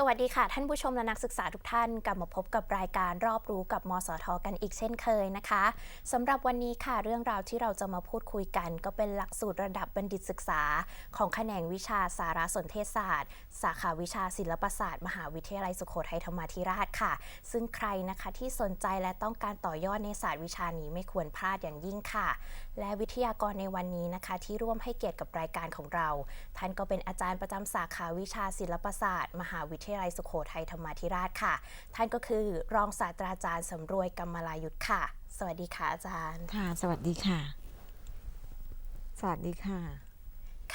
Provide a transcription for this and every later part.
สวัสดีค่ะ ท่านผู้ชมและนักศึกษาทุกท่านกลับมาพบกับรายการรอบรู้กับมสทกันอีกเช่นเคยนะคะสำหรับวันนี้ค่ะเรื่องราวที่เราจะมาพูดคุยกัน ก็เป็นหลักสูตรระดับบัณฑิตศึกษา ของแขนงวิชาสารสนเทศศาสตร์ สาขาวิชาศิลปศาสตร์ มหาวิทยาลัยสุโขทัยธรรมาธิราชค่ะ ซึ่งใครนะคะที่สนใจและต้องการต่อยอดในศาสตร์วิชานี้ไม่ควรพลาดอย่างยิ่งค่ะ และวิทยากรในวันนี้นะคะ ที่ร่วมให้เกียรติกับรายการของเรา ท่านก็เป็นอาจารย์ประจำสาขาวิชาศิลปศาสตร์ มหาวิทยาลัยสุโขทัยธรรมาธิราชค่ะ ท่านก็คือรองศาสตราจารย์สำรวยกำมลายุทธค่ะ สวัสดีค่ะอาจารย์ ค่ะ สวัสดีค่ะ สวัสดีค่ะ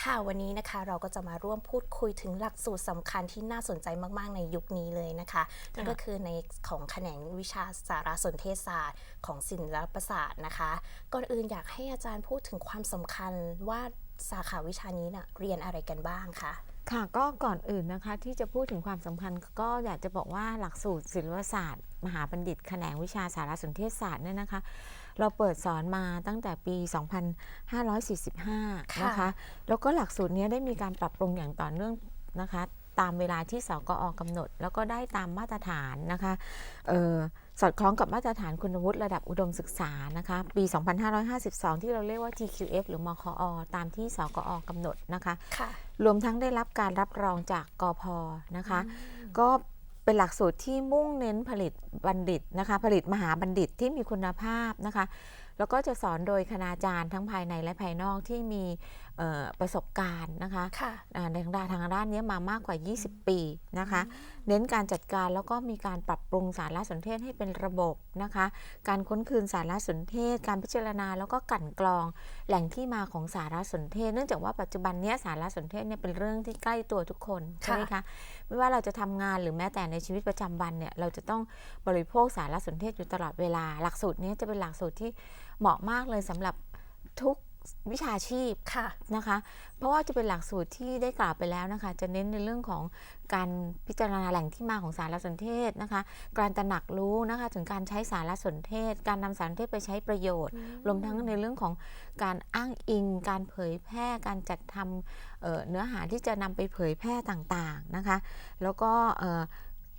ค่ะวันนี้นะคะเราก็จะมาร่วมพูดคุยถึงหลักสูตรสำคัญที่น่าสนใจมาก ๆ ในยุคนี้เลยนะคะนั่นก็คือในของแขนงวิชาสารสนเทศศาสตร์ ของศิลปศาสตร์นะคะ ก่อนอื่นอยากให้อาจารย์พูดถึงความสำคัญว่าสาขาวิชานี้น่ะเรียนอะไรกันบ้างคะ ค่ะก็ก่อนอื่นนะคะที่จะพูดถึงความสำคัญก็อยากจะบอกว่าหลักสูตรศิลปศาสตร์ มหาบัณฑิตแขนงวิชาสารสนเทศศาสตร์เนี่ยนะคะ เราเปิดสอนมาตั้งแต่ปี 2545 นะคะ แล้วก็หลักสูตรเนี้ยได้มีการปรับปรุงอย่างต่อเนื่องนะคะ ตามเวลาที่สกอกำหนด แล้วก็ได้ตามมาตรฐานนะคะเออ สอดคล้องกับมาตรฐานคุณวุฒิระดับอุดมศึกษานะคะปี 2552 ที่เราเรียกว่า TQF หรือมคอ ตามที่สกอกำหนดนะคะค่ะรวมทั้งได้รับการรับรองจากกอพนะคะ ก็เป็นหลักสูตรที่มุ่งเน้นผลิตบัณฑิตนะคะผลิตมหาบัณฑิตที่มีคุณภาพนะคะ แล้วก็จะสอนโดยคณาจารย์ทั้งภายในและภายนอกที่มีเอ่อประสบการณ์นะคะค่ะอ่าในทางด้านทางด้านนี้มามากกว่า 20 ปีนะคะ เน้นการจัดการแล้วก็มีการปรับปรุงสารสนเทศให้เป็นระบบนะคะ การค้นคืนสารสนเทศ การพิจารณาแล้วก็กลั่นกรองแหล่งที่มาของสารสนเทศ เนื่องจากว่าปัจจุบันเนี้ยสารสนเทศเนี่ยเป็นเรื่องที่ใกล้ตัวทุกคนใช่ไหมคะไม่ว่าเราจะทำงานหรือแม้แต่ในชีวิตประจำวันเนี่ยเราจะต้องบริโภคสารสนเทศอยู่ตลอดเวลา หลักสูตรนี้จะเป็นหลักสูตรที่เหมาะมากเลยสำหรับทุก วิชาชีพค่ะนะคะ เพราะว่าจะเป็นหลักสูตรที่ได้กล่าวไปแล้วนะคะ จะเน้นในเรื่องของการพิจารณาแหล่งที่มาของสารสนเทศนะคะ การตระหนักรู้นะคะถึงการใช้สารสนเทศ การนำสารสนเทศไปใช้ประโยชน์ รวมทั้งในเรื่องของการอ้างอิง การเผยแพร่ การจัดทำเอ่อเนื้อหาที่จะนำไปเผยแพร่ต่างๆนะคะ แล้วก็เอ่อ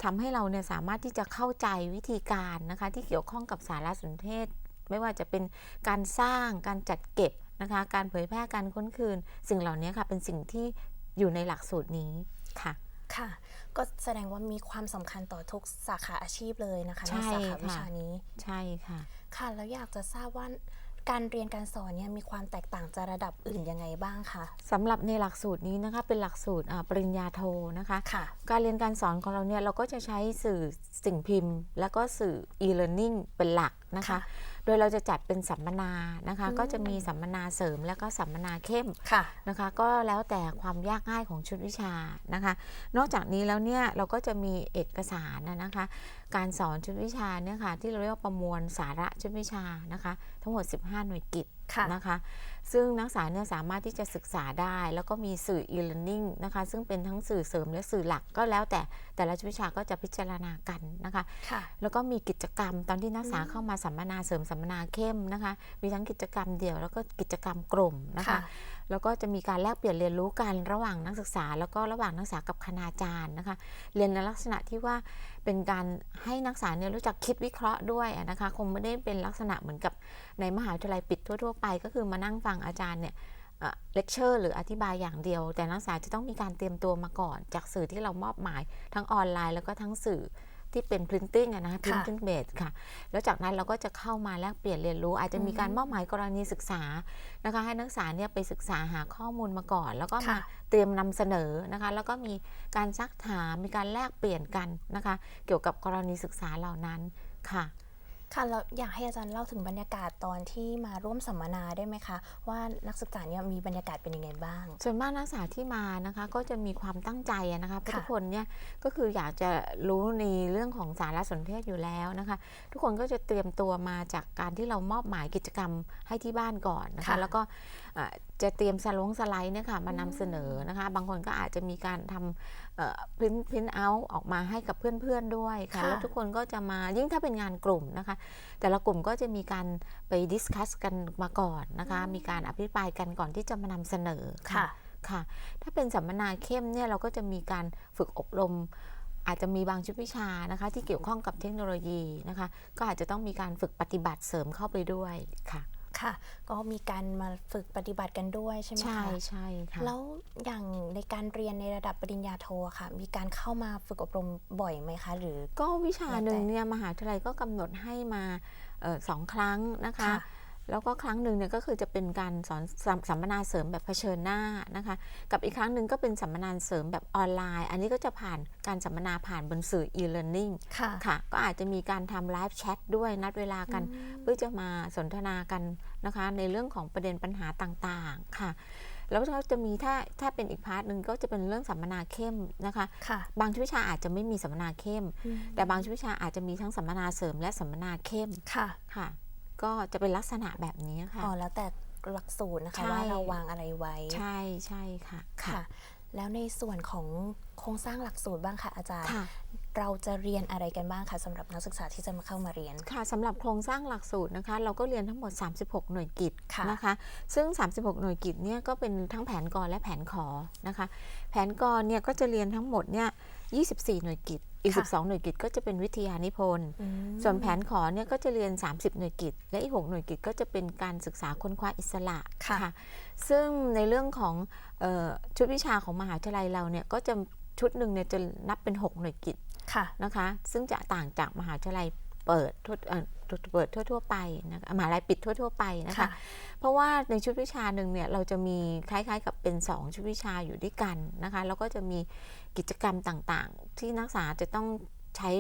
ทำให้เราเนี่ยสามารถที่จะเข้าใจวิธีการนะคะที่เกี่ยวข้องกับสารสนเทศ ไม่ว่าจะเป็นการสร้างการจัดเก็บ นะคะ การเผยแพร่การค้นคืน สิ่งเหล่านี้ค่ะเป็นสิ่งที่อยู่ในหลักสูตรนี้ค่ะค่ะ ก็แสดงว่ามีความสำคัญต่อทุกสาขาอาชีพเลยนะคะใช่ในสาขาวิค่ะชานี้ใช่ค่ะ ค่ะแล้วอยากจะทราบว่าการเรียนการสอนเนี่ยมีความแตกต่างจากระดับอื่นยังไงบ้างคะสำหรับในหลักสูตรนี้นะคะเป็นหลักสูตรอ่าปริญญาโทนะคะค่ะการเรียนการสอนของเราเนี่ยเราก็จะใช้สื่อสิ่งพิมพ์ แล้วก็สื่อ e-learning เป็นหลักนะคะค่ะ โดยเราจะจัดเป็นสัมมนานะคะอืมก็จะมีสัมมนาเสริมแล้วก็สัมมนาเข้มค่ะนะคะ ก็แล้วแต่ความยากง่ายของชุดวิชานะคะ นอกจากนี้แล้วเนี่ยเราก็จะมีเอกสารนะนะคะ การสอนชุดวิชาเนี่ยค่ะที่เราเรียกว่าประมวลสาระชุดวิชานะคะ ทั้งหมด 15 หน่วยกิจค่ะนะคะ ซึ่งนักศึกษาเนี่ยสามารถที่จะศึกษาได้ แล้วก็มีสื่อ e-learning นะคะ ซึ่งเป็นทั้งสื่อเสริมและสื่อหลักก็แล้วแต่แต่ละชุดวิชาก็จะพิจารณากันนะคะค่ะแล้วก็มีกิจกรรมตอนที่นักศึกษาเข้ามาสัมมนาเสริมสัมมนาเข้มนะคะ มีทั้งกิจกรรมเดี่ยวแล้วก็กิจกรรมกลุ่มนะคะค่ะแล้วก็จะมีการแลกเปลี่ยนเรียนรู้กันระหว่างนักศึกษา แล้วก็ระหว่างนักศึกษากับคณาจารย์นะคะ เรียนในลักษณะที่ว่าเป็นการให้นักศึกษาเนี่ยรู้จักคิดวิเคราะห์ด้วยอะนะคะ คงไม่ได้เป็นลักษณะเหมือนกับในมหาวิทยาลัยปิดทั่ว ๆ ไป ก็คือมานั่งฟังอาจารย์เนี่ยเลคเชอร์หรืออธิบายอย่างเดียว แต่นักศึกษาจะต้องมีการเตรียมตัวมาก่อน จากสื่อที่เรามอบหมายทั้งออนไลน์แล้วก็ทั้งสื่อที่เป็น printing อะนะคะ printing base ค่ะ แล้วจากนั้นเราก็จะเข้ามาแลกเปลี่ยนเรียนรู้ อาจจะมีการมอบหมายกรณีศึกษานะคะ ให้นักศึกษาเนี่ยไปศึกษาหาข้อมูลมาก่อน แล้วก็มาค่ะเตรียมนำเสนอนะคะ แล้วก็มีการซักถามมีการแลกเปลี่ยนกันนะคะ เกี่ยวกับกรณีศึกษาเหล่านั้นค่ะ ค่ะแล้วอยากให้อาจารย์เล่าถึงบรรยากาศตอนที่มาร่วมสัมมนาได้ไหมคะ ว่านักศึกษาเนี่ยมีบรรยากาศเป็นยังไงบ้าง ส่วนมากนักศึกษาที่มานะคะก็จะมีความตั้งใจอะนะคะเพราะค่ะทุกคนเนี่ยก็คืออยากจะรู้ในเรื่องของสารสนเทศอยู่แล้วนะคะ ทุกคนก็จะเตรียมตัวมาจากการที่เรามอบหมายกิจกรรมให้ที่บ้านก่อนนะคะค่ะแล้วก็อะจะเตรียมสลงสไลด์เนี่ยค่ะมานำเสนอนะคะ บางคนก็อาจจะมีการทำ พิมพ์พิมพ์เอาออกมาให้กับเพื่อนๆด้วยค่ะ ค่ะ แล้วทุกคนก็จะมายิ่งถ้าเป็นงานกลุ่มนะคะ แต่ละกลุ่มก็จะมีการไปดิสคัสกันมาก่อนนะคะ มีการอภิปรายกันก่อนที่จะมานำเสนอ ค่ะ ค่ะ ถ้าเป็นสัมมนาเข้มเนี่ยเราก็จะมีการฝึกอบรม อาจจะมีบางชุดวิชานะคะ ที่เกี่ยวข้องกับเทคโนโลยีนะคะ ก็อาจจะต้องมีการฝึกปฏิบัติเสริมเข้าไปด้วยค่ะ ค่ะ ก็มีการมาฝึกปฏิบัติกันด้วยใช่ไหมใช่คะใช่ค่ะแล้วอย่างในการเรียนในระดับปริญญาโทอะค่ะ มีการเข้ามาฝึกอบรมบ่อยไหมคะ หรือก็วิชาหนึ่งแล้วแต่เนี่ยมหาวิทยาลัยก็กำหนดให้มาเอ่อสองครั้งนะคะค่ะ แล้วก็ครั้งหนึ่งเนี่ยก็คือจะเป็นการสอนสัมสัมมนาเสริมแบบเผชิญหน้านะคะ กับอีกครั้งหนึ่งก็เป็นสัมมนาเสริมแบบออนไลน์ อันนี้ก็จะผ่านการสัมมนาผ่านบนสื่อ e-learning ค่ะค่ะ ก็อาจจะมีการทำไลฟ์แชทด้วยนัดเวลากัน เพื่อจะมาสนทนากันนะคะ ในเรื่องของประเด็นปัญหาต่างๆค่ะแล้วก็จะมีถ้าถ้าเป็นอีกพาร์ทหนึ่งก็จะเป็นเรื่องสัมมนาเข้มนะคะค่ะบางชุดวิชาอาจจะไม่มีสัมมนาเข้มอืมแต่บางชุดวิชาอาจจะมีทั้งสัมมนาเสริมและสัมมนาเข้มค่ะค่ะ ก็จะเป็นลักษณะแบบนี้ค่ะอ๋อแล้วแต่หลักสูตรนะคะใช่ว่าเราวางอะไรไว้ ใช่ใช่ค่ะค่ะ แล้วในส่วนของโครงสร้างหลักสูตรบ้างค่ะอาจารย์ค่ะเราจะเรียนอะไรกันบ้างคะสำหรับนักศึกษาที่จะมาเข้ามาเรียนค่ะสำหรับโครงสร้างหลักสูตรนะคะ เราก็เรียนทั้งหมด 36 หน่วยกิตค่ะนะคะ ซึ่ง 36 หน่วยกิตเนี่ยก็เป็นทั้งแผนกรและแผนขอนะคะ แผนกรเนี่ยก็จะเรียนทั้งหมดเนี่ย24 หน่วยกิต อีก 12 หน่วยกิตก็จะเป็นวิทยานิพนธ์อืมส่วนแผนขอเนี่ยก็จะเรียน 30 หน่วยกิตและอีก 6 หน่วยกิตก็จะเป็นการศึกษาค้นคว้าอิสระค่ะ ซึ่งในเรื่องของเออชุดวิชาของมหาวิทยาลัยเราเนี่ยก็จะชุดหนึ่งเนี่ยจะนับเป็น 6 หน่วยกิตค่ะนะคะ ซึ่งจะต่างจากมหาวิทยาลัยเปิดทั่ว เอ่อเปิดทั่ว ๆ ไปนะคะมหาวิทยาลัยปิดทั่ว ๆ ไปนะคะค่ะเพราะว่าในชุดวิชาหนึ่งเนี่ยเราจะมีคล้ายๆ กับเป็น 2 ชุดวิชาอยู่ด้วยกันนะคะ แล้วก็จะมีกิจกรรมต่างๆ ที่นักศึกษาจะต้อง ใช้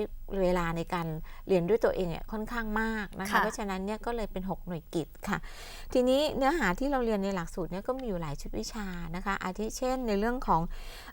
เวลาในการเรียนด้วยตัวเองเนี่ยค่อนข้างมากนะคะค่ะเพราะฉะนั้นเนี่ยก็เลยเป็น 6 หน่วยกิจค่ะ ทีนี้เนื้อหาที่เราเรียนในหลักสูตรเนี่ยก็มีอยู่หลายชุดวิชานะคะ อาทิเช่นในเรื่องของ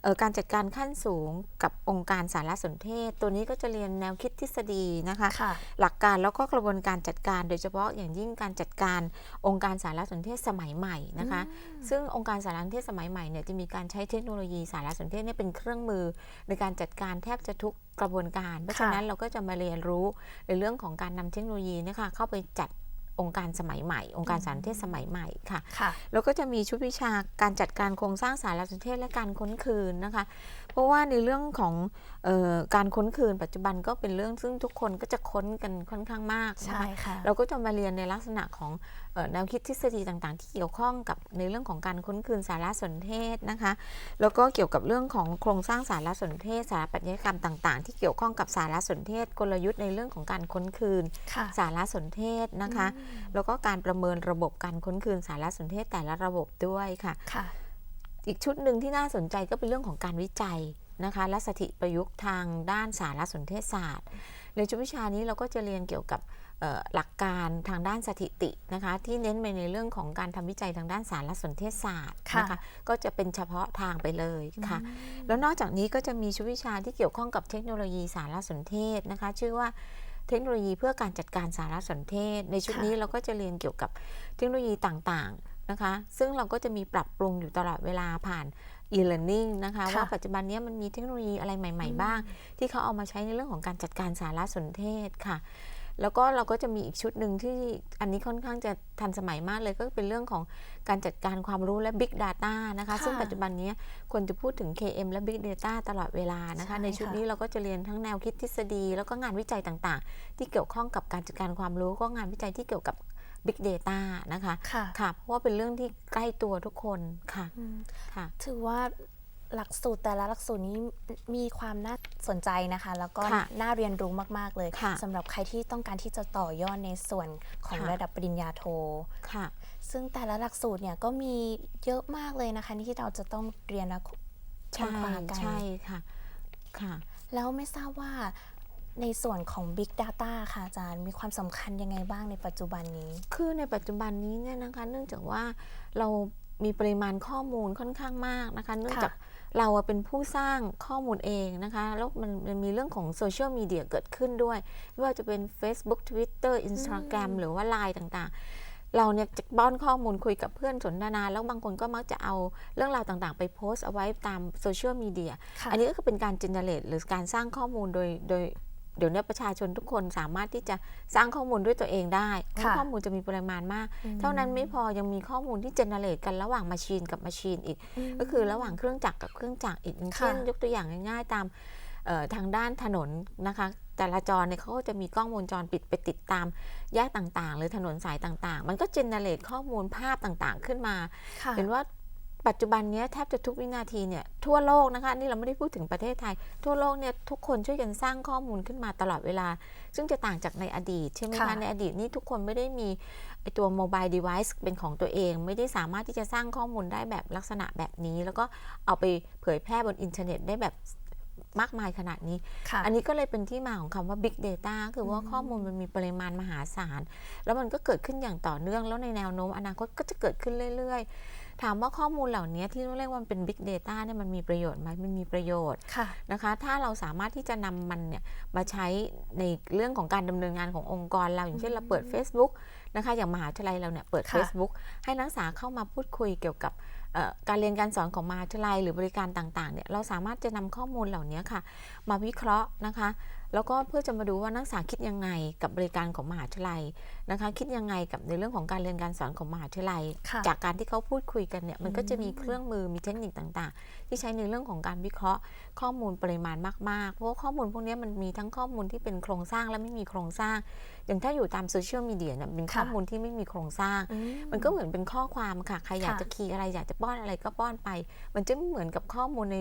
เออการจัดการขั้นสูงกับองค์การสารสนเทศ ตัวนี้ก็จะเรียนแนวคิดทฤษฎีนะคะค่ะหลักการแล้วก็กระบวนการจัดการ โดยเฉพาะอย่างยิ่งการจัดการองค์การสารสนเทศสมัยใหม่นะคะ ซึ่งองค์การสารสนเทศสมัยใหม่เนี่ยจะมีการใช้เทคโนโลยีสารสนเทศเนี่ยเป็นเครื่องมือในการจัดการแทบจะทุก กระบวนการ เพราะฉะนั้นเราก็จะมาเรียนรู้ในเรื่องของการนำเทคโนโลยีนะคะเข้าไปจัด องค์การสมัยใหม่ องค์การสารสนเทศสมัยใหม่ค่ะค่ะ แล้วก็จะมีชุดวิชาการจัดการโครงสร้างสารสนเทศและการค้นคืนนะคะ เพราะว่าในเรื่องของเออการค้นคืน ปัจจุบันก็เป็นเรื่องซึ่งทุกคนก็จะค้นกันค่อนข้างมากนะใช่คะค่ะ เราก็จะมาเรียนในลักษณะของเอ่อแนวคิดทฤษฎีต่างๆ ที่เกี่ยวข้องกับในเรื่องของการค้นคืนสารสนเทศนะคะ แล้วก็เกี่ยวกับเรื่องของโครงสร้างสารสนเทศ สารปัญญากรรมต่าง ๆ ที่เกี่ยวข้องกับสารสนเทศ กลยุทธ์ในเรื่องของการค้นคืนค่ะสารสนเทศนะคะแล้วก็การประเมินระบบการค้นคืนสารสนเทศแต่ละระบบด้วยค่ะค่ะอีกชุดหนึ่งที่น่าสนใจก็เป็นเรื่องของการวิจัยนะคะและสถิตประยุกต์ทางด้านสารสนเทศศาสตร์ ในชุดวิชานี้เราก็จะเรียนเกี่ยวกับเอ่อหลักการทางด้านสถิตินะคะที่เน้นไปในเรื่องของการทำวิจัยทางด้านสารสนเทศศาสตร์ค่ะนะคะก็จะเป็นเฉพาะทางไปเลยค่ะแล้วนอกจากนี้ก็จะมีชุดวิชาที่เกี่ยวข้องกับเทคโนโลยีสารสนเทศนะคะชื่อว่า เทคโนโลยีเพื่อการจัดการสารสนเทศ ในชุดค่ะนี้เราก็จะเรียนเกี่ยวกับเทคโนโลยีต่างๆนะคะ ซึ่งเราก็จะมีปรับปรุงอยู่ตลอดเวลาผ่าน e-learning นะคะค่ะว่าปัจจุบันนี้มันมีเทคโนโลยีอะไรใหม่ ๆ บ้าง ที่เขาเอามาใช้ในเรื่องของการจัดการสารสนเทศค่ะ แล้วก็เราก็จะมีอีกชุดหนึ่งที่อันนี้ค่อนข้างจะทันสมัยมากเลยก็เป็นเรื่องของการจัดการความรู้และ Big Data นะคะค่ะซึ่งปัจจุบันนี้ควรจะพูดถึง KM และ Big Data ตลอดเวลานะคะใช่ในชุดค่ะนี้เราก็จะเรียนทั้งแนวคิดทฤษฎี แล้วก็งานวิจัยต่างๆ ที่เกี่ยวข้องกับการจัดการความรู้ก็งานวิจัยที่เกี่ยวกับ Big Data นะคะ ค่ะค่ะเพราะว่าเป็นเรื่องที่ใกล้ตัวทุกคนค่ะอืมค่ะ ถือว่า หลักสูตรแต่ละหลักสูตรนี้มีความน่าสนใจนะคะ แล้วก็ค่ะน่าเรียนรู้มากๆเลยค่ะสำหรับใครที่ต้องการที่จะต่อยอดในส่วนของค่ะ ระดับปริญญาโท ค่ะ ซึ่งแต่ละหลักสูตรเนี่ยก็มีเยอะมากเลยนะคะที่เราจะต้องเรียนและค้ใช่นคว้ากัน ใช่ค่ะ ค่ะ แล้วไม่ทราบว่าในส่วนของ Big Data ค่ะอาจารย์ มีความสำคัญยังไงบ้างในปัจจุบันนี้ คือในปัจจุบันนี้เนี่ยนะคะ เนื่องจากว่าเรามีปริมาณข้อมูลค่อนข้างมากนะคะ เนื่องจาก เราอะเป็นผู้สร้างข้อมูลเองนะคะ แล้วมันมันมีเรื่องของโซเชียลมีเดียเกิดขึ้นด้วย ไม่ว่าจะเป็น Facebook Twitter Instagram อืมหรือว่า Line ต่างๆ เราเนี่ยจะป้อนข้อมูลคุยกับเพื่อนสนทนา แล้วบางคนก็มักจะเอาเรื่องราวต่างๆ ไปโพสต์เอาไว้ตามโซเชียลมีเดียค่ะอันนี้ก็คือเป็นการเจเนเรตหรือการสร้างข้อมูลโดยโดย เดี๋ยวนี้ประชาชนทุกคนสามารถที่จะสร้างข้อมูลด้วยตัวเองได้เพราะค่ะข้อมูลจะมีปริมาณมากอืมเท่านั้นไม่พอยังมีข้อมูลที่เจเนเรตกันระหว่างมาชีนกับมาชีนอีก ก็คือระหว่างเครื่องจักรกับเครื่องจักรอีกอย่างเช่น ค่ะ ยกตัวอย่างง่ายๆ ตามเอ่อทางด้านถนนนะคะจราจรเนี่ยเขาก็จะมีกล้องวงจรปิดไปติดตามแยกต่างๆ หรือถนนสายต่างๆ มันก็เจเนเรตข้อมูลภาพต่างๆขึ้นมา ค่ะ เห็นว่า ปัจจุบันเนี้ยแทบจะทุกวินาทีเนี่ยทั่วโลกนะคะนี่เราไม่ได้พูดถึงประเทศไทย ทั่วโลกเนี่ยทุกคนช่วยกันสร้างข้อมูลขึ้นมาตลอดเวลา ซึ่งจะต่างจากในอดีตใช่ไหมค่ะคะในอดีตนี่ทุกคนไม่ได้มีไอตัวโมบายเดเวิ์เป็นของตัวเอง ไม่ได้สามารถที่จะสร้างข้อมูลได้แบบลักษณะแบบนี้ แล้วก็เอาไปเผยแพร่บนอินเทอร์เน็ตได้แบบมากมายขนาดนี้ค่ะอันนี้ก็เลยเป็นที่มาของคำว่า Big Data คือว่าข้อมูลมันมีปริมาณมหาศาล แล้วมันก็เกิดขึ้นอย่างต่อเนื่อง แล้วในแนวโน้มอนาคตก็จะเกิดขึ้นเรื่อยๆ ถามว่าข้อมูลเหล่านี้ที่เรียกว่ามันเป็น Big Data เนี่ยมันมีประโยชน์ไหมมันมีประโยชน์ค่ะนะคะ ถ้าเราสามารถที่จะนำมันเนี่ยมาใช้ในเรื่องของการดำเนินงานขององค์กรเราอย่างเช่นเราเปิด Facebook นะคะอย่างมหาวิทยาลัยเราเนี่ยเปิดค่ะ Facebook ให้นักศึกษาเข้ามาพูดคุยเกี่ยวกับเอ่อการเรียนการสอนของมหาวิทยาลัยหรือบริการต่างๆเนี่ยเราสามารถจะนำข้อมูลเหล่านี้ค่ะ มาวิเคราะห์นะคะ แล้วก็เพื่อจะมาดูว่านักศึกษาคิดยังไงกับบริการของมหาวิทยาลัยนะคะ คิดยังไงกับในเรื่องของการเรียนการสอนของมหาวิทยาลัยค่ะจากการที่เขาพูดคุยกันเนี่ยมันก็จะมีเครื่องมือมีเทคนิคต่างๆ ที่ใช้ในเรื่องของการวิเคราะห์ ข้อมูลปริมาณมากๆ เพราะว่าข้อมูลพวกนี้มันมีทั้งข้อมูลที่เป็นโครงสร้างและไม่มีโครงสร้าง อย่างถ้าอยู่ตามโซเชียลมีเดียเนี่ยเป็นข้อค่ะมูลที่ไม่มีโครงสร้างอืมันก็เหมือนเป็นข้อความค่ะใครอยากค่ะจะคีย์อะไรอยากจะป้อนอะไรก็ป้อนไป มันจะไม่เหมือนกับข้อมูลใน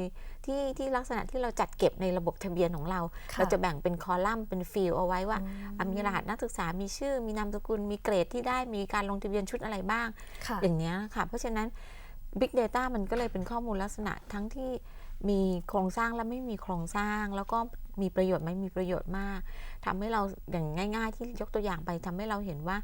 ที่ที่ลักษณะที่เราจัดเก็บในระบบทะเบียนของเราค่เราจะแบ่งเป็นคอลัมน์เป็นฟิลเอาไว้ว่าอืมอะมีรหัสนักศึกษามีชื่อ มีนามสกุลมีเกรดที่ได้มีการลงทะเบียนชุดอะไรบ้างค่ะอย่างเนี้ยค่ะ เพราะฉะนั้น Big Data มันก็เลยเป็นข้อมูลลักษณะทั้งที่ มีโครงสร้างและไม่มีโครงสร้าง แล้วก็มีประโยชน์ไหมมีประโยชน์มากทำให้เราอย่างง่าย ๆ ที่ยกตัวอย่างไปทำให้เราเห็นว่า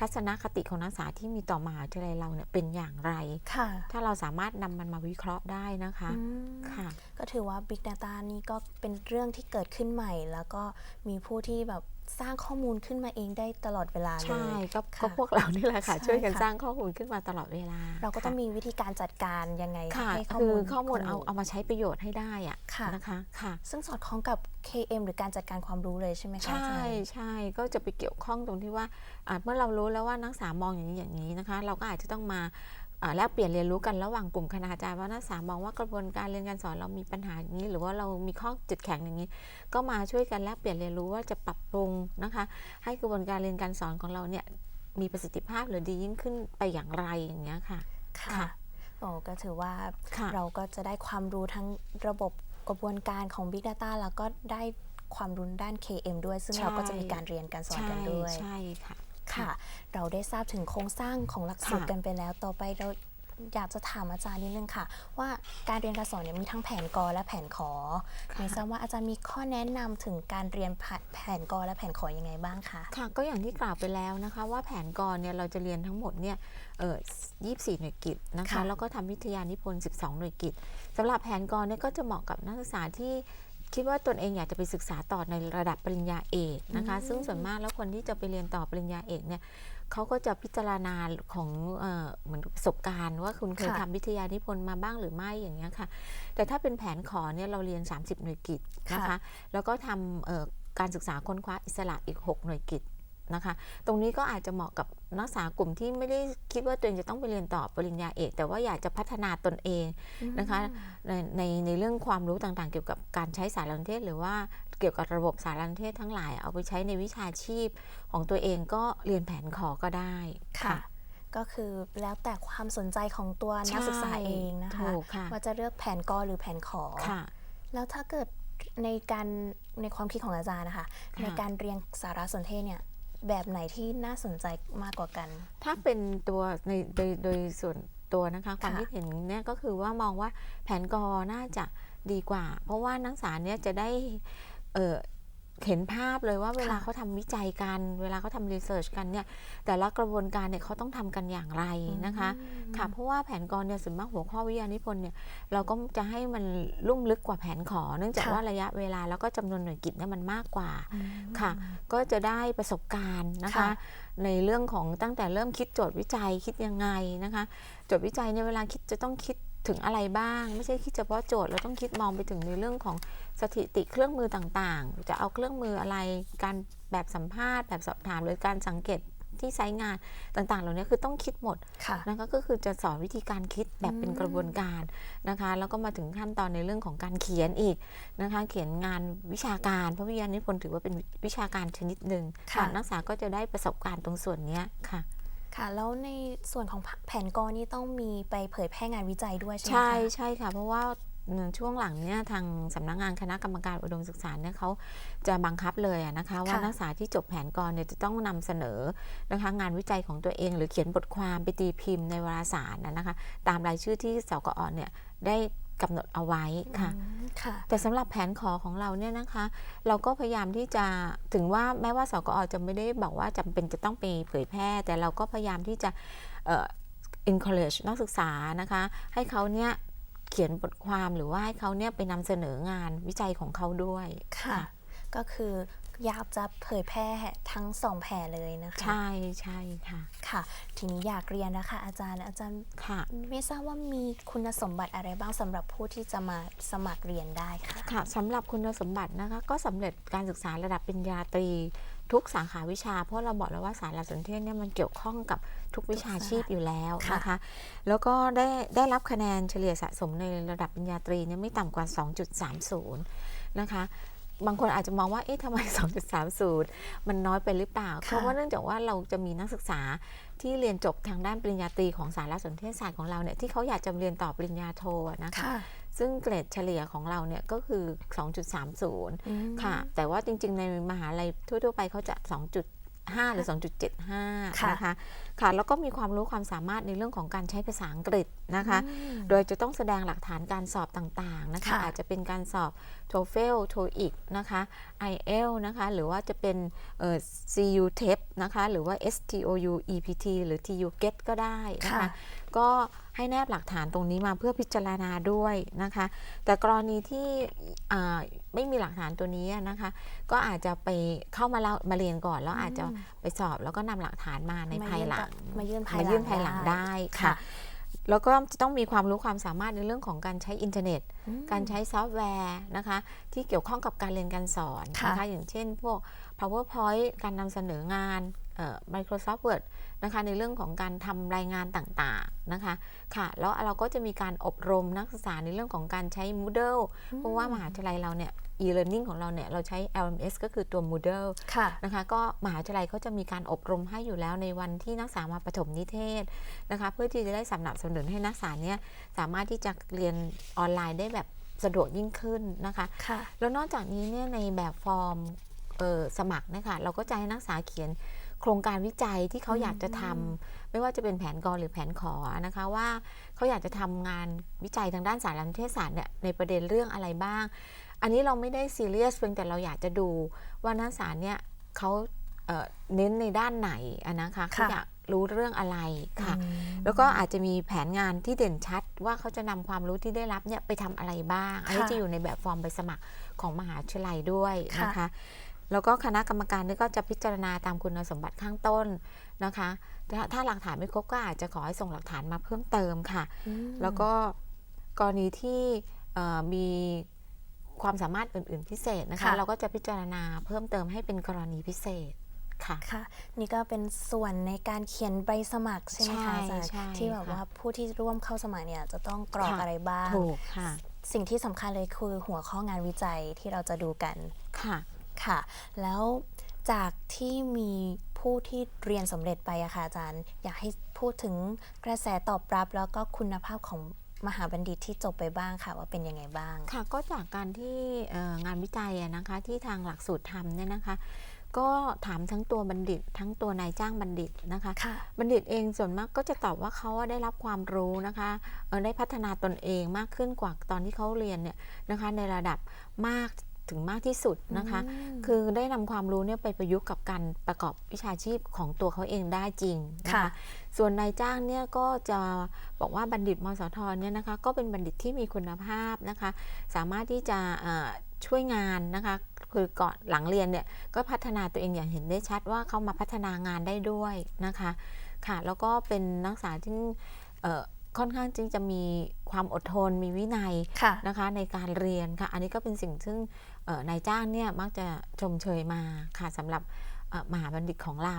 ทัศนคติของนักศึกษาที่มีต่อมหาวิทยาลัยเราเนี่ยเป็นอย่างไรค่ะถ้าเราสามารถนำมันมาวิเคราะห์ได้นะคะอืมค่ะ ก็ถือว่า Big Data นี่ก็เป็นเรื่องที่เกิดขึ้นใหม่ แล้วก็มีผู้ที่แบบ สร้างข้อมูลขึ้นมาเองได้ตลอดเวลาเลใช่ยก็ค่ะก็พวกเรานี่แหละค่ะใช่ช่วยกันค่ะสร้างข้อมูลขึ้นมาตลอดเวลา เราก็ต้องค่ะมีวิธีการจัดการยังไงค่ะให้ข้อคืมูอลข้อมูลคนเอาเอามาใช้ประโยชน์ให้ได้อะค่ะนะคะค่ะ ซึ่งสอดคล้องกับ KM หรือการจัดการความรู้เลยใช่ไหมคะใช่อาจารย์ใช่ก็จะไปเกี่ยวข้องตรงที่ว่าอ่าเมื่อเรารู้แล้วว่านักศึกษามองอย่างนี้อย่างนี้นะคะ เราก็อาจจะต้องมาอ่า แลกเปลี่ยนเรียนรู้กันระหว่างกลุ่มคณาจารย์ว่านักศึกษามองว่ากระบวนการเรียนการสอนเรามีปัญหาอย่างนี้ หรือว่าเรามีข้อจุดแข็งอย่างนี้ ก็มาช่วยกันแลกเปลี่ยนเรียนรู้ว่าจะปรับปรุงนะคะ ให้กระบวนการเรียนการสอนของเราเนี่ยมีประสิทธิภาพหรือดียิ่งขึ้นไปอย่างไรอย่างเงี้ยค่ะ ค่ะค่ะโอ้ก็ถือว่าค่ะเราก็จะได้ความรู้ทั้งระบบกระบวนการของ Big Data แล้วก็ได้ความรู้ด้าน KM ด้วย ซึ่งใช่เราก็จะมีการเรียนการสอนใช่กันด้วย ใช่ค่ะ ค่ะ เราได้ทราบถึงโครงสร้างของหลักสูตรค่ะกันไปแล้ว ต่อไปเราอยากจะถามอาจารย์นิดนึงค่ะ ว่าการเรียนการสอนเนี่ยมีทั้งแผนกอและแผนขอค่ะไม่ทราบว่าอาจารย์มีข้อแนะนำถึงการเรียนแผนกอและแผนขอยังไงบ้างคะค่ะ ก็อย่างที่กล่าวไปแล้วนะคะ ว่าแผนกรเนี่ยเราจะเรียนทั้งหมดเนี่ยเออ24 หน่วยกิจนะคะค่ะแล้วก็ทำวิทยานิพนธ์ 12 หน่วยกิจสำหรับแผนกรเนี่ยก็จะเหมาะกับนักศึกษาที่ คิดว่าตนเองอยากจะไปศึกษาต่อในระดับปริญญาเอกนะคะ ซึ่งส่วนมากแล้วคนที่จะไปเรียนต่อปริญญาเอกเนี่ยเขาก็จะพิจารณาของเออเหมือนประสบการณ์ว่าคุณเคยค่ะทำวิทยานิพนธ์มาบ้างหรือไม่อย่างเงี้ยค่ะ แต่ถ้าเป็นแผนขอเนี่ยเราเรียน 30 หน่วยกิจนะคะค่ะแล้วก็ทำเอ่อการศึกษาค้นคว้าอิสระอีก 6 หน่วยกิจ นะคะ ตรงนี้ก็อาจจะเหมาะกับนักศึกษากลุ่มที่ไม่ได้คิดว่าตัวเองจะต้องไปเรียนต่อปริญญาเอก แต่ว่าอยากจะพัฒนาตนเองนะคะในในในเรื่องความรู้ต่างๆ เกี่ยวกับการใช้สารสนเทศ หรือว่าเกี่ยวกับระบบสารสนเทศทั้งหลาย เอาไปใช้ในวิชาชีพของตัวเองก็เรียนแผนขอก็ได้ค่ะก็คือแล้วแต่ความสนใจของตัวนักศึกษาเองนะคะถูกค่ะว่าจะเลือกแผนกอหรือแผนขอค่ะแล้วถ้าเกิดในการในความคิดของอาจารย์นะคะค่ะในการเรียนสารสนเทศเนี่ย แบบไหนที่น่าสนใจมากกว่ากัน ถ้าเป็นตัวในโดยโดยส่วนตัวนะคะความคิดเห็นเนี่ยก็คือว่ามองว่าแผนกอน่าจะดีกว่า เพราะว่านักศึกษาเนี่ยจะได้เออ เห็นภาพเลยว่าเวลาค่ะเขาทำวิจัยกัน เวลาเขาทำรีเสิร์ชกันเนี่ย แต่ละกระบวนการเนี่ยเขาต้องทำกันอย่างไรนะคะ ค่ะ เพราะว่าแผนกรเนี่ยส่วนมากหัวข้อวิทยานิพนธ์เนี่ย เราก็จะให้มันลุ่มลึกกว่าแผนขอ เนื่องจากค่ะว่าระยะเวลาแล้วก็จำนวนหน่วยกิจเนี่ยมันมากกว่าอืมค่ะ ก็จะได้ประสบการณ์นะคะค่ะในเรื่องของตั้งแต่เริ่มคิดโจทย์วิจัยคิดยังไงนะคะ โจทย์วิจัยในยเวลาคิดจะต้องคิดถึงอะไรบ้าง ไม่ใช่คิดเฉพาะโจทย์เราต้องคิดมองไปถึงในเรื่องของ สถิติเครื่องมือต่างๆ จะเอาเครื่องมืออะไรการแบบสัมภาษณ์ แบบสอบถามหรือการสังเกตที่ไซต์งานต่างๆ เหล่านี้คือต้องคิดหมดค่ะนะคะก็คือจะสอนวิธีการคิดแบบเป็นอืมกระบวนการนะคะ แล้วก็มาถึงขั้นตอนในเรื่องของการเขียนอีกนะคะ เขียนงานวิชาการเพราะวิทยานิพนธ์ถือว่าเป็นวิชาการชนิดหนึ่งค่ะนักศึกษาก็จะได้ประสบการณ์ตรงส่วนเนี้ยค่ะค่ะแล้วในส่วนของแผนกอนี่ต้องมีไปเผยแพร่งานวิจัยด้วยใช่ไหมใช่คะใช่ค่ะ เพราะว่า ช่วงหลังเนี่ยทางสำนักงานคณะกรรมการอุดมศึกษาเนี่ยเขาจะบังคับเลยอะนะคะ ว่านักศึกษาที่จบแผนกรเนี่ยจะต้องนำเสนอนะคะงานวิจัยของตัวเอง หรือเขียนบทความไปตีพิมพ์ในวารสารนะนะคะตามรายชื่อที่สกอเนี่ยได้กำหนดเอาไว้ค่ะอืมค่ะแต่สำหรับแผนขอของเราเนี่ยนะคะ เราก็พยายามที่จะถึงว่าแม้ว่าสกอจะไม่ได้บอกว่าจำเป็นจะต้องไปเผยแพร่ แต่เราก็พยายามที่จะเอ่อ encourage นักศึกษานะคะ ให้เขาเนี่ย เขียนบทความหรือว่าให้เขาเนี่ยไปนำเสนองานวิจัยของเขาด้วย ค่ะ ก็คืออยากจะเผยแพร่ทั้งสองแผนเลยนะคะ ใช่ใช่ค่ะ ค่ะ ทีนี้อยากเรียนนะคะ อาจารย์อาจารย์ค่ะ ไม่ทราบว่ามีคุณสมบัติอะไรบ้างสำหรับผู้ที่จะมาสมัครเรียนได้ค่ะ ค่ะสำหรับคุณสมบัตินะคะ ก็สำเร็จการศึกษาระดับปริญญาตรี ทุกสาขาวิชา เพราะเราบอกแล้วว่าสารสนเทศเนี่ยมันเกี่ยวข้องกับ ทุกวิชาชีพอยู่แล้วค่ะนะคะ แล้วก็ได้ได้รับคะแนนเฉลี่ยสะสมในระดับปริญญาตรีเนี่ยไม่ต่ำกว่า 2.30 นะคะ บางคนอาจจะมองว่า เอ๊ะทำไม 2.30 มันน้อยไปหรือเปล่าค่ะเพราะว่าเนื่องจากว่าเราจะมีนักศึกษาที่เรียนจบทางด้านปริญญาตรีของสารสนเทศศาสตร์ของเราเนี่ยที่เขาอยากจะเรียนต่อปริญญาโทอะนะคะค่ะซึ่งเกรดเฉลี่ยของเราเนี่ยก็คือ 2.30อืมค่ะ แต่ว่าจริงๆ ในมหาลัยทั่วๆ ไปเขาจะ 2.5 หรือ 2.75ค่ะนะคะ ค่ะแล้วก็มีความรู้ความสามารถในเรื่องของการใช้ภาษาอังกฤษนะคะอืมโดยจะต้องแสดงหลักฐานการสอบต่างๆนะคะค่ะอาจจะเป็นการสอบ TOEFL TOEIC นะคะ IELTS นะคะหรือว่าจะเป็นเอ่อ CU TEP นะคะหรือว่า STOU EPT หรือ TU GET ก็ได้นะคะค่ะก็ให้แนบหลักฐานตรงนี้มาเพื่อพิจารณาด้วยนะคะ แต่กรณีที่อ่าไม่มีหลักฐานตัวนี้นะคะ ก็อาจจะไปเข้ามาแล้วมาเรียนก่อน แล้วอาจจะไปสอบแล้วก็นำหลักฐานมาในมาภายยื่นหลังมายื่นภายมาหลังยื่นภายหลังได้ค่ะค่ะ แล้วก็จะต้องมีความรู้ความสามารถในเรื่องของการใช้อินเทอร์เน็ตอืมการใช้ซอฟต์แวร์นะคะ ที่เกี่ยวข้องกับการเรียนการสอนค่ะนะคะอย่างเช่นพวก powerpoint การนำเสนองานเอ่อ Microsoft Word นะคะในเรื่องของการทำรายงานต่างๆนะคะค่ะแล้วเราก็จะมีการอบรมนักศึกษาในเรื่องของการใช้ Moodle เพราะว่ามหาวิทยาลัยเราเนี่ย e-learning ของเราเนี่ยเราใช้ LMS ก็คือตัว Moodle ค่ะนะคะก็มหาวิทยาลัยเขาจะมีการอบรมให้อยู่แล้วในวันที่นักศึกษามาประถมนิเทศนะคะเพื่อที่จะได้สนับสนุนให้นักศึกษาเนี่ยสามารถที่จะเรียนออนไลน์ได้แบบสะดวกยิ่งขึ้นนะคะค่ะแล้วนอกจากนี้เนี่ยในแบบฟอร์มเออสมัครเนะคะเราก็จะให้นักศึกษาเขียน โครงการวิจัยที่เขาอยากจะทำไม่ว่าจะเป็นแผนกรหรือแผนขอนะคะว่าเขาอยากจะทำงานวิจัยทางด้านสารนิเทศศาสตร์เนี่ยในประเด็นเรื่องอะไรบ้าง อันนี้เราไม่ได้ซีเรียสเพียงแต่เราอยากจะดูว่านักศึกษาเนี่ยเขาเอ่อเน้นในด้านไหนอะนะคะเขาค่ะอยากรู้เรื่องอะไรค่ะอืมแล้วก็อาจจะมีแผนงานที่เด่นชัด ว่าเขาจะนำความรู้ที่ได้รับเนี่ยไปทำอะไรบ้าง อันนี้ค่ะจะอยู่ในแบบฟอร์มใบสมัครของมหาวิทยาลัยด้วยนะค่ะคะ แล้วก็คณะกรรมการนี่ก็จะพิจารณาตามคุณสมบัติข้างต้นนะคะถ้าถ้าหลักฐานไม่ครบก็อาจจะขอให้ส่งหลักฐานมาเพิ่มเติมค่ะอืมแล้วก็กรณีที่เอ่อมีความสามารถอื่น ๆ พิเศษนะคะค่ะเราก็จะพิจารณาเพิ่มเติมให้เป็นกรณีพิเศษค่ะค่ะ นี่ก็เป็นส่วนในการเขียนใบสมัครใช่ไหมใช่คะอาจารย์ใช่ที่แบบค่ะว่าผู้ที่ร่วมเข้าสมัครเนี่ยจะต้องกรอกค่ะอะไรบ้างถูกค่ะสิ่งที่สำคัญเลยคือหัวข้องานวิจัยที่เราจะดูกันค่ะ ค่ะ แล้วจากที่มีผู้ที่เรียนสำเร็จไปอะค่ะอาจารย์ อยากให้พูดถึงกระแสตอบรับแล้วก็คุณภาพของมหาบัณฑิตที่จบไปบ้างค่ะว่าเป็นยังไงบ้าง ค่ะ ก็จากการที่เอ่องานวิจัยอะนะคะที่ทางหลักสูตรทำเนี่ยนะคะ ก็ถามทั้งตัวบัณฑิต ทั้งตัวนายจ้างบัณฑิตนะคะค่ะบัณฑิตเองส่วนมากก็จะตอบว่าเขาได้รับความรู้นะคะเอ่อได้พัฒนาตนเองมากขึ้นกว่าตอนที่เขาเรียนเนี่ยนะคะในระดับมาก ถึงมากที่สุดนะคะอืมคือได้นำความรู้เนี่ยไปประยุกต์กับการประกอบวิชาชีพของตัวเขาเองได้จริงนะค่ะคะ ส่วนนายจ้างเนี่ยก็จะบอกว่าบัณฑิตมสทเนี่ยนะคะก็เป็นบัณฑิตที่มีคุณภาพนะคะ สามารถที่จะเอ่อช่วยงานนะคะคือก่อนหลังเรียนเนี่ยก็พัฒนาตัวเองอย่างเห็นได้ชัดว่าเขามาพัฒนางานได้ด้วยนะคะค่ะแล้วก็เป็นนักศึกษาที่เอ่อ ค่อนข้างที่จะมีความอดทนมีวินัยค่ะนะคะในการเรียนค่ะ อันนี้ก็เป็นสิ่งซึ่งเอ่อนายจ้างเนี่ยมักจะชมเชยมาค่ะสำหรับเอ่อมหาบัณฑิตของเรา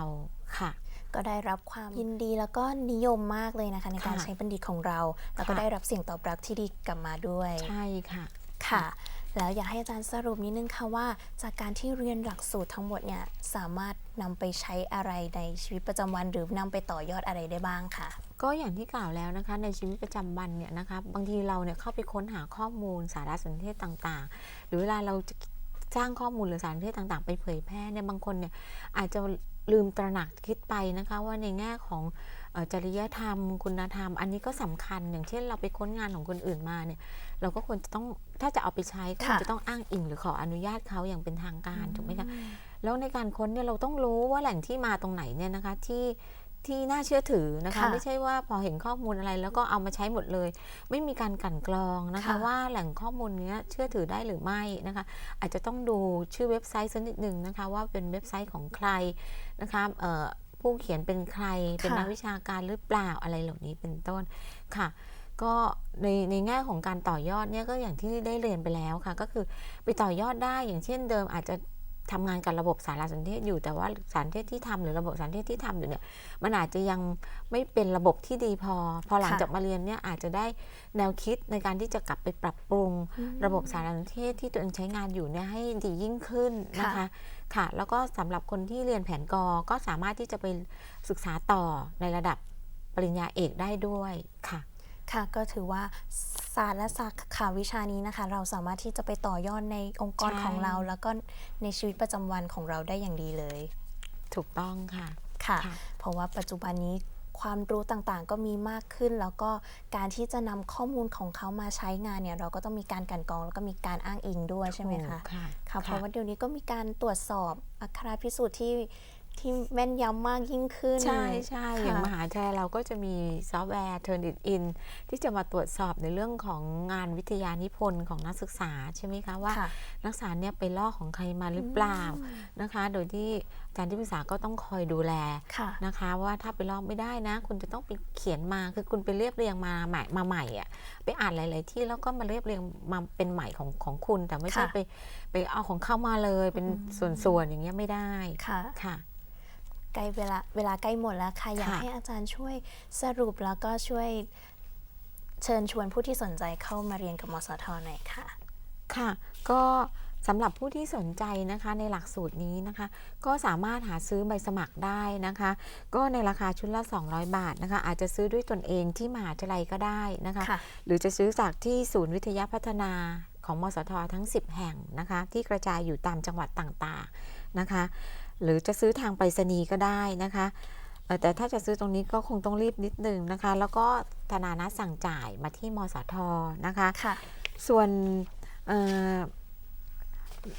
ค่ะ ก็ได้รับความยินดีแล้วก็นิยมมากเลยนะคะ ในการค่ะใช้บัณฑิตของเรา แล้วก็ค่ะได้รับเสียงตอบรับที่ดีกลับมาด้วย ใช่ค่ะค่ะ แล้วอยากให้อาจารย์สรุปนิดนึงค่ะว่า จากการที่เรียนหลักสูตรทั้งหมดเนี่ยสามารถนำไปใช้อะไรในชีวิตประจำวันหรือนำไปต่อยอดอะไรได้บ้างค่ะ ก็อย่างที่กล่าวแล้วนะคะในชีวิตประจำวันเนี่ยนะคะบางทีเราเนี่ยเข้าไปค้นหาข้อมูลสารสนเทศต่างๆ หรือเวลาเราจะสร้างข้อมูลหรือสารสนเทศต่างๆ ไปเผยแพร่เนี่ยบางคนเนี่ยอาจจะลืมตระหนักคิดไปนะคะว่าในแง่ของเอ่อจริยธรรม คุณธรรม อันนี้ก็สำคัญอย่างเช่นเราไปค้นงานของคนอื่นมาเนี่ยเราก็ควรจะต้องถ้าจะเอาไปใช้ก็ควรค่ะจะต้องอ้างอิงหรือขออนุญาตเขาอย่างเป็นทางการถูกไหมคะแล้วในการค้นเนี่ยเราต้องรู้ว่าแหล่งที่มาตรงไหนเนี่ยนะคะที่ ที่น่าเชื่อถือนะคะ ค่ะไม่ใช่ว่าพอเห็นข้อมูลอะไรแล้วก็เอามาใช้หมดเลย ไม่มีการกลั่นกรองนะคะ ค่ะ ว่าแหล่งข้อมูลเนี้ยเชื่อถือได้หรือไม่นะคะ อาจจะต้องดูชื่อเว็บไซต์สักนิดหนึ่งนะคะ ว่าเป็นเว็บไซต์ของใครนะคะเอ่อผู้เขียนเป็นใครเป็นค่ะนักวิชาการหรือเปล่าอะไรเหล่านี้เป็นต้นค่ะ ก็ในในแง่ของการต่อยอดเนี่ยก็อย่างที่ได้เรียนไปแล้วค่ะ ก็คือไปต่อยอดได้อย่างเช่นเดิมอาจจะ ทำงานกับระบบสารสนเทศอยู่แต่ว่าสารสนเทศที่ทำหรือระบบสารสนเทศที่ทำอยู่เนี่ยมันอาจจะยังไม่เป็นระบบที่ดีพอ พอหลังค่ะจากมาเรียนเนี่ยอาจจะได้แนวคิดในการที่จะกลับไปปรับปรุง ระบบสารสนเทศที่ตัวเองใช้งานอยู่เนี่ยให้ดียิ่งขึ้นนะคะค่ะ แล้วก็สำหรับคนที่เรียนแผนกอก็สามารถที่จะไปศึกษาต่อในระดับปริญญาเอกได้ด้วยค่ะ ค่ะก็ถือว่า ศาสตร์และสาขาวิชานี้นะคะ เราสามารถที่จะไปต่อยอดในองค์กรใช่ ของเรา แล้วก็ในชีวิตประจำวันของเราได้อย่างดีเลยถูกต้องค่ะ ค่ะ ค่ะ เพราะว่าปัจจุบันนี้ความรู้ต่างๆ ก็มีมากขึ้น แล้วก็การที่จะนำข้อมูลของเขามาใช้งานเนี่ย เราก็ต้องมีการกลันกรอง แล้วก็มีการอ้างอิงด้วยใช่ไหมคะ ถูกค่ะ ค่ะเพราะว่าเดี๋ยวนี้ก็มีการตรวจสอบอัคราพิสูจน์ที่ ที่แม่นยำมากยิ่งขึ้น ใช่ใช่ค่ะอย่างมหาวิทยาลัยเราก็จะมีซอฟต์แวร์ Turn It In ที่จะมาตรวจสอบในเรื่องของงานวิทยานิพนธ์ของนักศึกษาใช่ไหมคะว่าค่ะนักศึกษาเนี่ยไปลอกของใครมาหรือเปล่านะคะ โดยที่อาจารย์ที่ปรึกษาก็ต้องคอยดูแลค่ะนะคะ ว่าถ้าไปลอกไม่ได้นะ คุณจะต้องไปเขียนมาคือคุณไปเรียบเรียงมาใหม่มาใหม่อะไปอ่านหลาย ๆ ที่แล้วก็มาเรียบเรียงมาเป็นใหม่ของของคุณ แต่ไม่ใช่ค่ะไปไปเอาของเข้ามาเลยเป็นส่วนๆอย่างเงี้ยไม่ได้ค่ะค่ะ ใกล้เวลาเวลาใกล้หมดแล้วค่ะ อยากค่ะให้อาจารย์ช่วยสรุปแล้วก็ช่วยเชิญชวนผู้ที่สนใจเข้ามาเรียนกับมสทหน่อยค่ะ ค่ะ ก็สำหรับผู้ที่สนใจนะคะในหลักสูตรนี้นะคะ ก็สามารถหาซื้อใบสมัครได้นะคะ ก็ในราคาชุดละ 200 บาทนะคะ อาจจะซื้อด้วยตนเองที่มหาวิทยาลัยก็ได้นะคะค่ะหรือจะซื้อจากที่ศูนย์วิทยาพัฒนาของมสททั้ง 10 แห่งนะคะ ที่กระจายอยู่ตามจังหวัดต่างๆนะคะ หรือจะซื้อทางไปรษณีย์ก็ได้นะคะเอ่อแต่ถ้าจะซื้อตรงนี้ก็คงต้องรีบนิดนึงนะคะ แล้วก็ธนานัดสั่งจ่ายมาที่มสทนะคะค่ะส่วนเอ่อ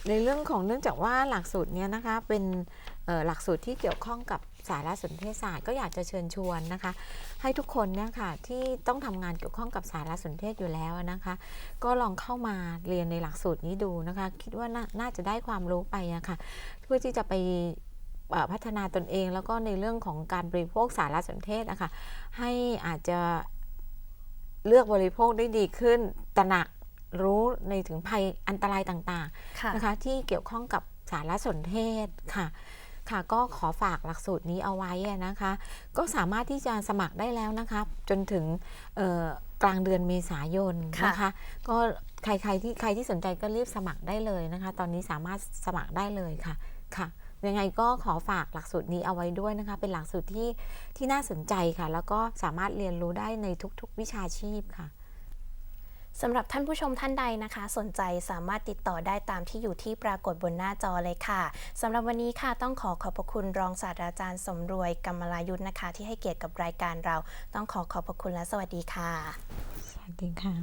ในเรื่องของเนื่องจากว่าหลักสูตรเนี้ยนะคะเป็นเอ่อหลักสูตรที่เกี่ยวข้องกับ สารสนเทศศาสตร์ก็อยากจะเชิญชวนนะคะ ให้ทุกคนเนี่ยค่ะที่ต้องทำงานเกี่ยวข้องกับสารสนเทศอยู่แล้วนะคะ ก็ลองเข้ามาเรียนในหลักสูตรนี้ดูนะคะ คิดว่าน่าน่าจะได้ความรู้ไปอะค่ะเพื่อที่จะไปเอ่อพัฒนาตนเองแล้วก็ในเรื่องของการบริโภคสารสนเทศนะคะให้อาจจะเลือกบริโภคได้ดีขึ้นตระหนักรู้ในถึงภัยอันตรายต่างค่ะๆนะคะที่เกี่ยวข้องกับสารสนเทศค่ะ ค่ะก็ขอฝากหลักสูตรนี้เอาไว้อะนะคะ ก็สามารถที่จะสมัครได้แล้วนะคะ จนถึงเอ่อกลางเดือนเมษายนค่ะนะคะก็ใครใครที่ใครที่สนใจก็รีบสมัครได้เลยนะคะ ตอนนี้สามารถสมัครได้เลยค่ะค่ะยังไงก็ขอฝากหลักสูตรนี้เอาไว้ด้วยนะคะ เป็นหลักสูตรที่ที่น่าสนใจค่ะ แล้วก็สามารถเรียนรู้ได้ในทุกๆ วิชาชีพค่ะ สำหรับท่านผู้ชมท่านใดนะคะ สนใจสามารถติดต่อได้ตามที่อยู่ที่ปรากฏบนหน้าจอเลยค่ะสำหรับวันนี้ค่ะต้องขอขอบพระคุณรองศาสตราจารย์สมรวยกรรมลายุทธนะคะ ที่ให้เกียรติกับรายการเรา ต้องขอขอบพระคุณและสวัสดีค่ะ สวัสดีค่ะ